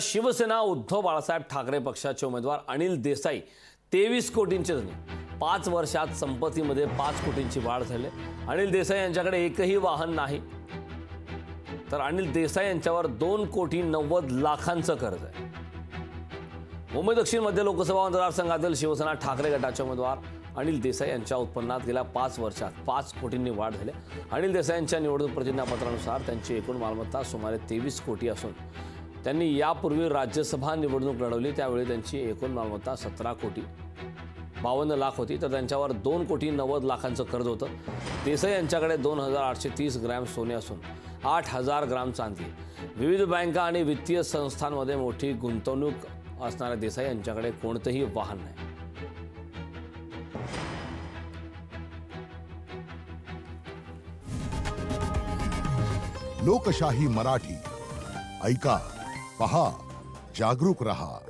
शिवसेना उद्धव बाळासाहेब ठाकरे पक्षाचे उमेदवार अनिल देसाई तेवीस कोटींचे धनी. पाच वर्षात संपत्तीमध्ये पाच कोटींची वाढ झाली. अनिल देसाई यांच्याकडे एकही वाहन नाही. तर अनिल देसाई यांच्यावर दोन कोटी नव्वद लाखांचं कर्ज आहे. मुंबई दक्षिण मध्य लोकसभा मतदारसंघातील शिवसेना ठाकरे गटाचे उमेदवार अनिल देसाई यांच्या उत्पन्नात गेल्या पाच वर्षात पाच कोटींनी वाढ झाली. अनिल देसाई यांच्या निवडणूक प्रतिज्ञापत्रानुसार त्यांची एकूण मालमत्ता सुमारे तेवीस कोटी असून त्यांनी यापूर्वी राज्यसभा निवडणूक लढवली त्यावेळी त्यांची एकूण मालमत्ता सतरा कोटी बावन्न लाख होती. तर त्यांच्यावर दोन कोटी नव्वद लाखांचं कर्ज होतं. देसाई यांच्याकडे दोन हजार आठशे तीस ग्रॅम सोने असून आठ हजार ग्राम चांदी. विविध बँका आणि वित्तीय संस्थांमध्ये मोठी गुंतवणूक असणाऱ्या देसाई यांच्याकडे कोणतंही वाहन नाही. लोकशाही मराठी. ऐका. पहा जागरूक रहा.